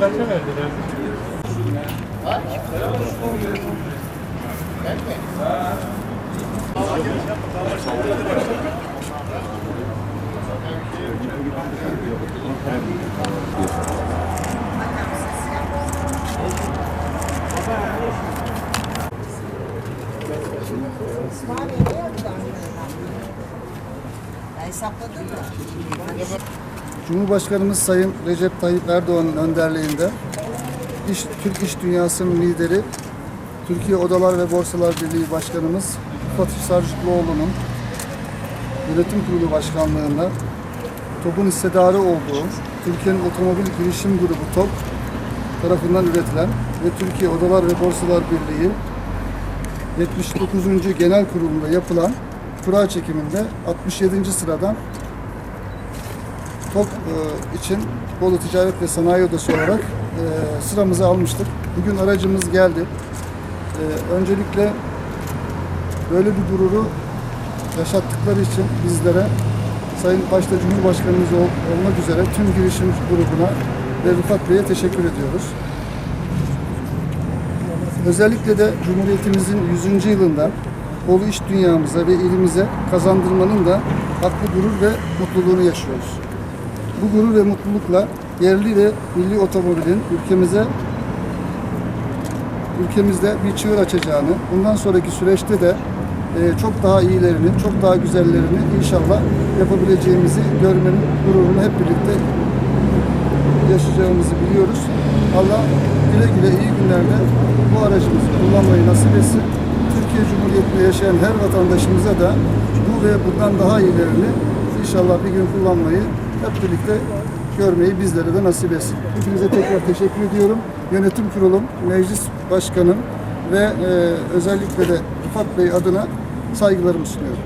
kaça verdiler? Hesapladın mı? Cumhurbaşkanımız Sayın Recep Tayyip Erdoğan'ın önderliğinde iş, Türk İş Dünyası'nın lideri Türkiye Odalar ve Borsalar Birliği Başkanımız Fatih Sarcıklıoğlu'nun yönetim kurulu başkanlığında TOG'un hissedarı olduğu Türkiye'nin Otomobil Girişim Grubu TOG tarafından üretilen ve Türkiye Odalar ve Borsalar Birliği 79. Genel Kurulu'nda yapılan kura çekiminde 67. sıradan TOK e, için Bolu Ticaret ve Sanayi Odası olarak e, sıramızı almıştık. Bugün aracımız geldi. E, Öncelikle böyle bir gururu yaşattıkları için bizlere Sayın başta Cumhurbaşkanımız ol- olmak üzere tüm girişim grubuna ve Rıfat Bey'e teşekkür ediyoruz. Özellikle de Cumhuriyetimizin 100. yılında Bolu iş dünyamıza ve ilimize kazandırmanın da haklı gurur ve mutluluğunu yaşıyoruz. Bu gurur ve mutlulukla yerli ve milli otomobilin ülkemize ülkemizde bir çığır açacağını, bundan sonraki süreçte de e, çok daha iyilerini, çok daha güzellerini inşallah yapabileceğimizi görmenin gururunu hep birlikte yaşayacağımızı biliyoruz. Allah güle güle iyi günlerde bu aracımızı kullanmayı nasip etsin. Türkiye Cumhuriyeti'nde yaşayan her vatandaşımıza da bu ve bundan daha iyilerini inşallah bir gün kullanmayı hep birlikte görmeyi bizlere de nasip etsin. Hepinize tekrar teşekkür ediyorum. Yönetim kurulum, meclis başkanım ve e, özellikle de Rıfat Bey adına saygılarımı sunuyorum.